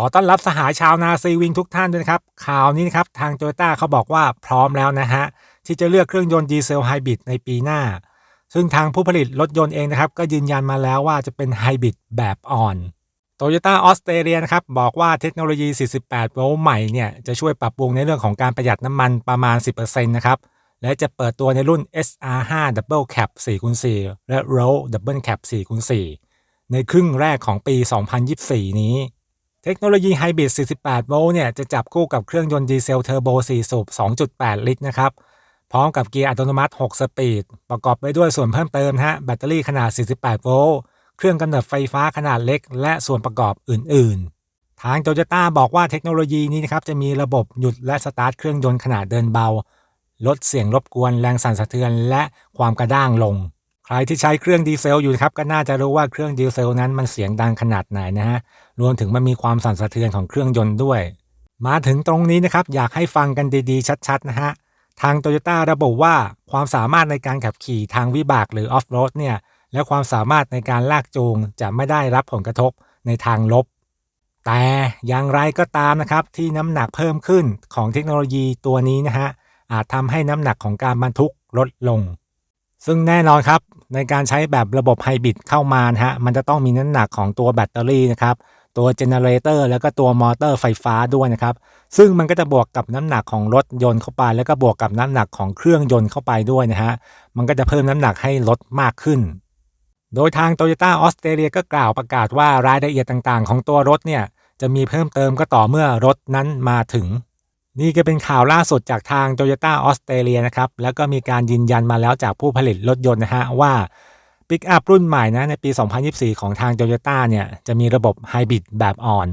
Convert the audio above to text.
ขอต้อนรับสหายชาวนาซีวิงทุกท่านด้วยนะครับข่าวนี้นะครับทางโตโยต้าเขาบอกว่าพร้อมแล้วนะฮะ ที่จะเลือกเครื่องยนต์ดีเซลไฮบริดในปีหน้า ซึ่งทางผู้ผลิตรถยนต์เองนะครับ ก็ยืนยันมาแล้วว่าจะเป็นไฮบริดแบบอ่อนโตโยต้าออสเตรเลียนะครับ บอกว่าเทคโนโลยี 48 โวลต์ใหม่เนี่ย จะช่วยปรับปรุงในเรื่องของการประหยัดน้ำมันประมาณ 10%นะครับ และจะเปิดตัวในรุ่น SR5 Double Cab 4x4 และ Roll Double Cab 4x4 ในครึ่งแรกของปี 2024 นี้ เทคโนโลยีไฮบริด 48 โวลต์เนี่ยจะจับคู่กับเครื่องยนต์ดีเซลเทอร์โบ 4 สูบ 2.8 ลิตรนะครับ พร้อมกับเกียร์อัตโนมัติ 6 สปีด ประกอบไปด้วยส่วนเพิ่มเติมนะฮะแบตเตอรี่ขนาด 48 โวลต์ เครื่องกำเนิดไฟฟ้าขนาดเล็ก และส่วนประกอบอื่น ๆ ทางโตโยต้าบอกว่าเทคโนโลยีนี้นะครับจะมีระบบหยุดและสตาร์ทเครื่องยนต์ขนาดเดินเบา ลดเสียงรบกวนแรงสั่นสะเทือนและความกระด้างลง ใครที่ใช้เครื่องดีเซลอยู่ครับก็น่าจะรู้ว่าเครื่องดีเซลนั้นมันเสียงดังขนาดไหนนะฮะรวมถึงมันมีความสั่นสะเทือนของเครื่องยนต์ด้วย มาถึงตรงนี้นะครับอยากให้ฟังกันดีๆ ชัดๆนะฮะทางโตโยต้าระบุว่าความสามารถในการขับขี่ทางวิบากหรือออฟโรดเนี่ยและความสามารถในการลากจูงจะไม่ได้รับผลกระทบในทางลบ แต่อย่างไรก็ตามนะครับที่น้ำหนักเพิ่มขึ้นของเทคโนโลยีตัวนี้นะฮะอาจทำให้น้ำหนักของการบรรทุกลดลง ซึ่งแน่นอนครับ ในการใช้แบบระบบไฮบริดเข้ามานะฮะมันจะต้องมีน้ำหนักของตัวแบตเตอรี่นะครับตัวเจเนเรเตอร์แล้วก็ตัวมอเตอร์ไฟฟ้าด้วยนะครับ ซึ่งมันก็จะบวกกับน้ำหนักของรถยนต์เข้าไป แล้วก็บวกกับน้ำหนักของเครื่องยนต์เข้าไปด้วยนะฮะมันก็จะเพิ่มน้ำหนักให้ลดมากขึ้น โดยทาง Toyota ออสเตรเลียก็กล่าวประกาศว่ารายละเอียดต่างๆ ของตัวรถเนี่ยจะมีเพิ่มเติมก็ต่อเมื่อรถนั้นมาถึง นี่ก็เป็นข่าวล่าสุดจากทาง Toyota ออสเตรเลียนะครับ แล้วก็มีการยืนยันมาแล้วจากผู้ผลิตรถยนต์นะฮะว่าปิกอัพรุ่นใหม่นะในปี 2024 ของทาง Toyota เนี่ยจะมีระบบไฮบริดแบบอ่อน